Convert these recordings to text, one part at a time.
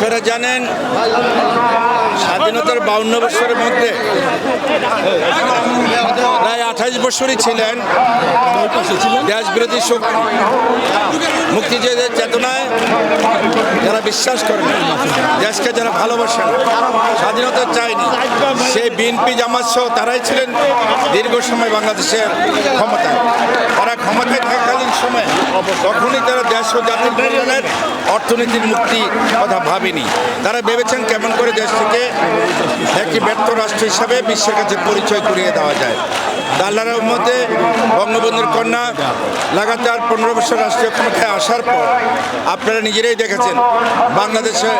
আপনারা জানেন, স্বাধীনতার বাউন্ন বছরের মধ্যে প্রায় আঠাশ বছরই ছিলেন দেশ বিরোধী শক্তি, মুক্তিযুদ্ধের চেতনায় বিশ্বাস করেন দেশকে যারা ভালোবাসেন স্বাধীনতা চায়নি, সেই বিএনপি জামাত সহ তারাই ছিলেন দীর্ঘ সময় বাংলাদেশের ক্ষমতায়। তারা ক্ষমতায় থাকাকালীন সময় তখনই তারা দেশ ও জাতির কল্যাণের অর্থনীতির মুক্তি কথা ভাবেনি। তারা ভেবেছেন কেমন করে দেশ থেকে একটি ব্যর্থ রাষ্ট্র হিসাবে বিশ্বের কাছে পরিচয় করিয়ে দেওয়া যায়। দাল্লারের মধ্যে বঙ্গবন্ধুর কন্যা লাগাতার পনেরো বছর রাষ্ট্রীয় ক্ষমতায় আসার পর আপনারা নিজেরাই দেখেছেন বাংলাদেশে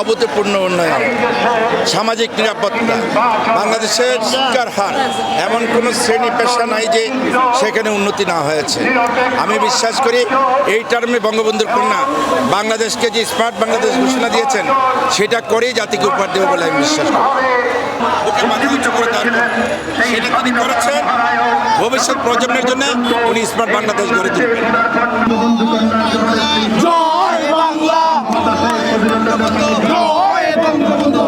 অভূতপূর্ণ উন্নয়ন, সামাজিক নিরাপত্তা, বাংলাদেশের শিক্ষার হার, এমন কোনো শ্রেণি পেশা নাই যে সেখানে উন্নতি না হয়েছে। আমি বিশ্বাস করি এই টার্মে বঙ্গবন্ধুর কন্যা বাংলাদেশকে যে স্মার্ট বাংলাদেশ ঘোষণা দিয়েছেন, সেটা করেই জাতিকে উপহার দেবে বলে আমি বিশ্বাস করি। বুকে মাথা উঁচু করে সেটা তিনি করেছেন ভবিষ্যৎ প্রজন্মের জন্য, উনি স্মার্ট বাংলাদেশ গড়ে তুলবেন। জয় বঙ্গবন্ধু।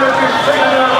Santa